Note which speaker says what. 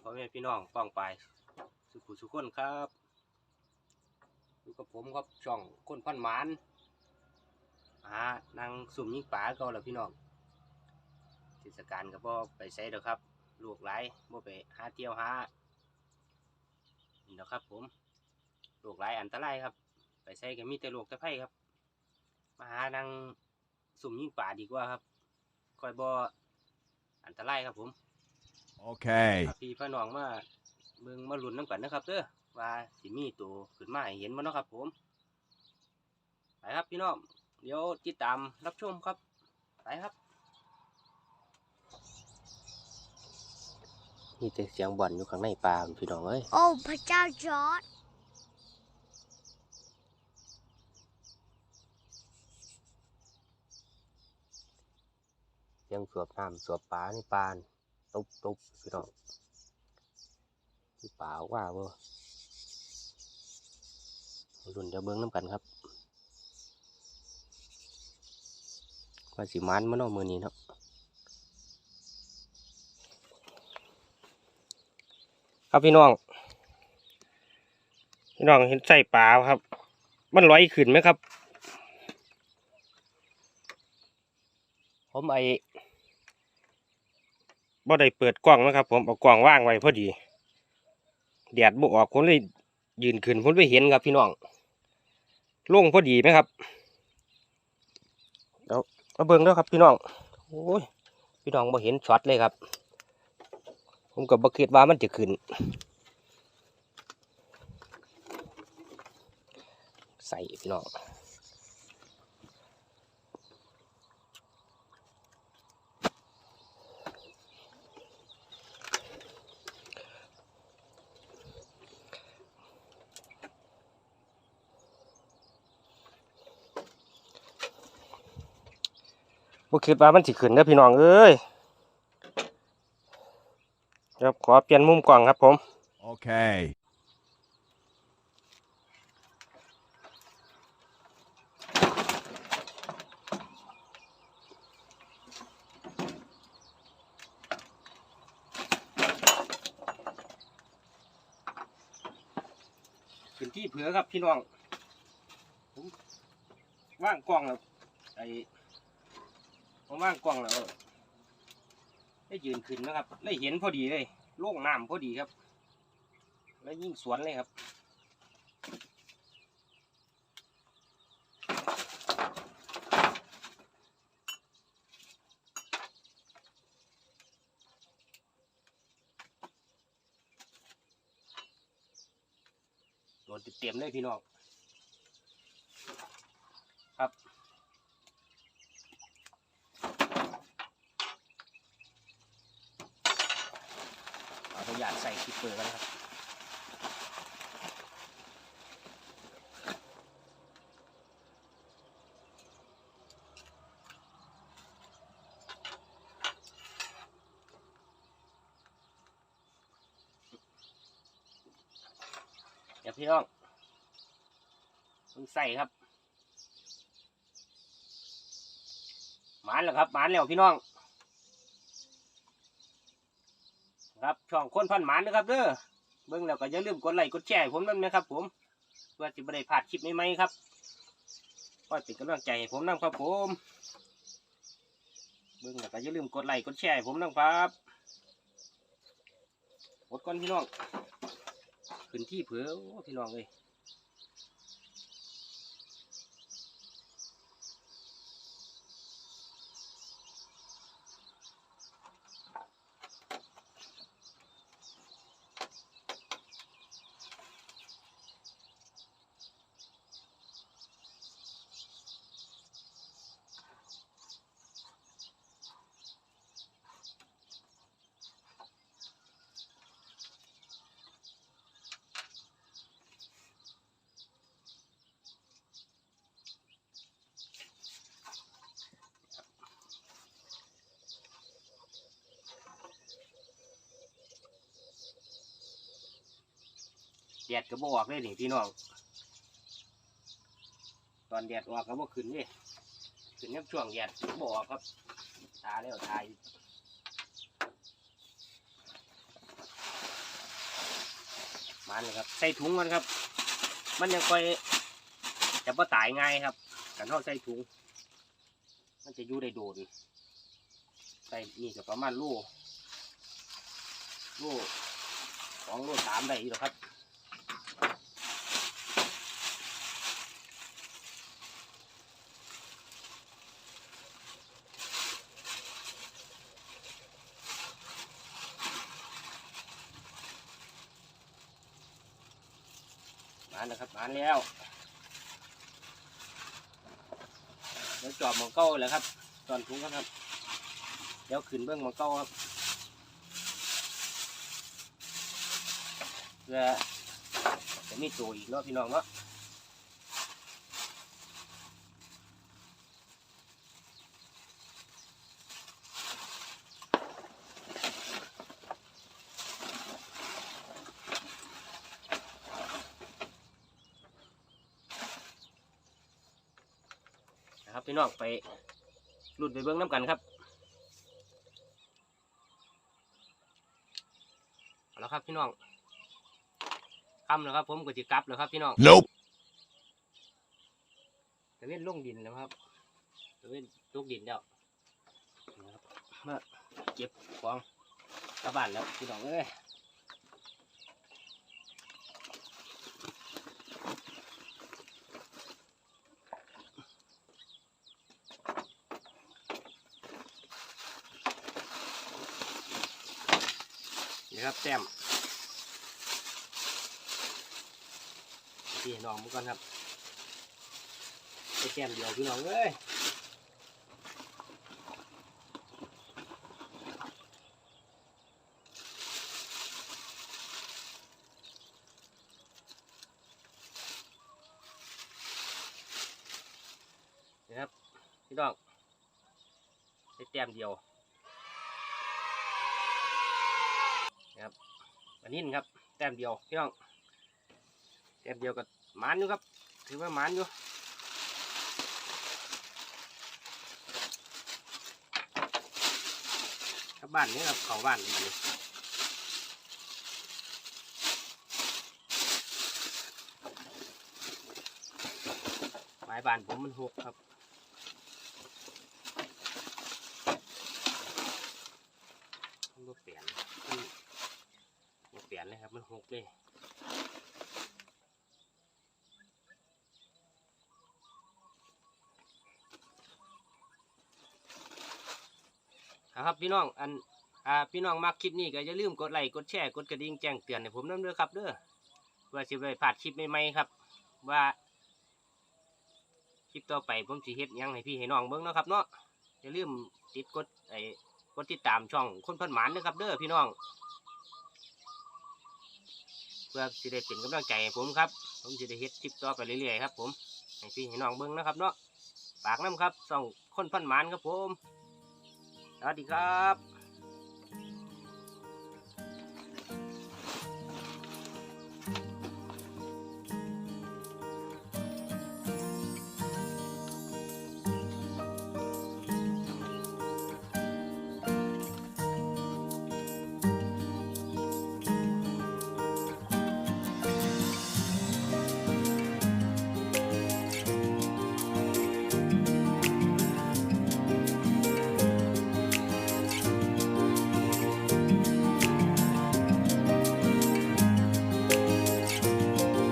Speaker 1: พ่อแม่พี่น้องป้องไป สุขุสุขคนครับอยู่กับผมครับช่องคนพันหมานหานางสุ่มยิ่งป่าก่าแล้วพี่น้องเทศกาลก็บ่ไปใส่ดอกครับลูกหลายบ่ไปหาเที่ยวหานี่เนาะครับ ผมลูกหลายอันตรายครับ ไปใส่ก็มีแต่ลูกแต่ไผ่ครับ มาหานางสุ่มยิ่งป่าดีกว่าครับคอยบ่อันตรายครับผม
Speaker 2: Okay.
Speaker 1: พาพี่พี่น้องมาเบิ่งมาลุ้นน้ำกันนะครับเด้อว่าสิมีตัวขึ้นมาให้เห็นบ่เนาะครับ ผมไปครับพี่น้องเดี๋ยวติดตามรับชมครับไปครับมีแต่เสียงบ่อนอยู่ข้างในป่าพี่น้องเอ้ย
Speaker 3: โอ้พระเจ้าจอร์ด
Speaker 1: เสียงสวบน้ำสวบปลาในป่าน ตุบตุบพี่น้องที่ป่าว่าบ่มาลุ้นเดี๋ยวเบิ่งน้ำกันครับว่าสิมันมาเนาะมื้อนี้เนาะครับพี่น้อง พี่น้องเห็นใส่ปลาครับ มันลอยขึ้นไหมครับ ผมไอ บ่ได้เปิดกล้องนะครับ ผมเอากล้องว่างไว้พอดีแดดบ่ออกผมเลยยืนขึ้นผมไปเห็นครับพี่น้องลงพอดีไหมครับเดี๋ยวมาเบิ่งแล้วครับพี่น้องโอ้ยพี่น้องบ่เห็นช็อตเลยครับ ผมก็บ่คิดว่ามันจะขึ้น ใส่พี่น้อง บ่คิดว่ามันสิขึ้นเด้อพี่น้องเอ้ยเดี๋ยวขอเปลี่ยนมุมกล้องครับผม
Speaker 2: Okay.
Speaker 1: พื้นที่เผือครับพี่น้องผมว่างกล้องแล้วไอ้ ผมว่างกล้องแล้วได้ยืนขึ้นนะครับได้เห็นพอดีเลยโล่งน้ำพอดีครับ แล้วยิ่งสวนเลยครับโดนเต็มเลยพี่น้องครับ ขออนุญาตใส่คิ ปเปอกันนะครับเดี๋ยวพี่น้องมึงใส่ครับมานแล้วครับมานแล้วพี่น้อง ครับ ช่องคนพันหมานนะครับเด้อเบิ่งแล้วก็อย่าลืมกดไลค์กดแชร์ผมด้วยนะครับ ผมเพื่อจะไม่ได้พลาดคลิปใหม่ๆครับก็เป็นกำลังใจให้ผมนั่งครับผมเบิ่งแล้วก็อย่าลืมกดไลค์กดแชร์ให้ผมนะครับกดก้อนพี่น้องพื้นที่เผือโอ้พี่น้องเลย แดดก็บออกเลยนี่พี่น้อง ตอนแดดออกก็บ่ขึ้นนี่ขึ้นยับช่วงแดดบออกครับตาแล้วตายมันเลยครับใส่ถุงมันครับ มันยังค่อยจะบ่ตายง่ายครับกันเท่าใส่ถุง มันจะอยู่ได้โดนใส่นี่ก็ประมาณโลโลสองโลสามได้อยู่แล้วครับ แล้วครับมานแล้วเดี๋ยวจอบหมองเก้าแล้วครับตอนทุ้งครับ เดี๋ยวขึ้นเบื้องหมองเก้าครับเพื่อจะมีตัวอีกเนาะพี่น้องเนาะ ครับพี่น้องไปรุ่นไปเบิ้งน้ำกันครับเอาละครับพี่น้องคำแล้วครับ ผมก็จะกลับแล้วครับพี่น้อง
Speaker 2: Nope.
Speaker 1: ตะเวนลงดินแล้วครับตะเวนลงดินแล้วนะครับมาเก็บของกลับบ้านแล้วพี่น้องเอ้ย ครับแต้มพี่น้องมุกก่อนครับไปแต้มเดียวพี่น้องเอ้ยนะครับพี่น้องได้แต้มเดียว ครับอันนี้นะครับ แต้มเดียวพี่น้องแต้มเดียวกับหมานอยู่ครับ ถือว่าหมานอยู่กลับบ้านนี่ครับเขาบ้านนี่บัดนี้ไม้บ้านผมมันหกครับ มันบ่เปลี่ยนมันบ่เปลี่ยนเลยครับ มันหกเลยครับพี่น้องอันอ่าพี่น้องมักคลิปนี้ก็อย่าลืมกดไลค์กดแชร์กดกระดิ่งแจ้งเตือนให้ผมน้ำเด้อครับเด้อเพื่อสิไปพลาดคลิปใหม่ๆครับ ว่าคลิปต่อไปผมสิเฮ็ดยังให้พี่ให้น้องเบิ่งเนาะครับเนาะอย่าลืมติดกดไอ้กดติดตามช่องคนพันหมานนะครับเด้อพี่น้อง พื่อสิได้เป็นกำลังใจให้ผมครับ ผมสิได้เฮ็ดคลิปต่อไปเรื่อยๆครับ ผมให้พี่ให้น้องเบิ้งนะครับเนาะฝากน้ำครับส่องคนพันหมานครับผมสวัสดีครับ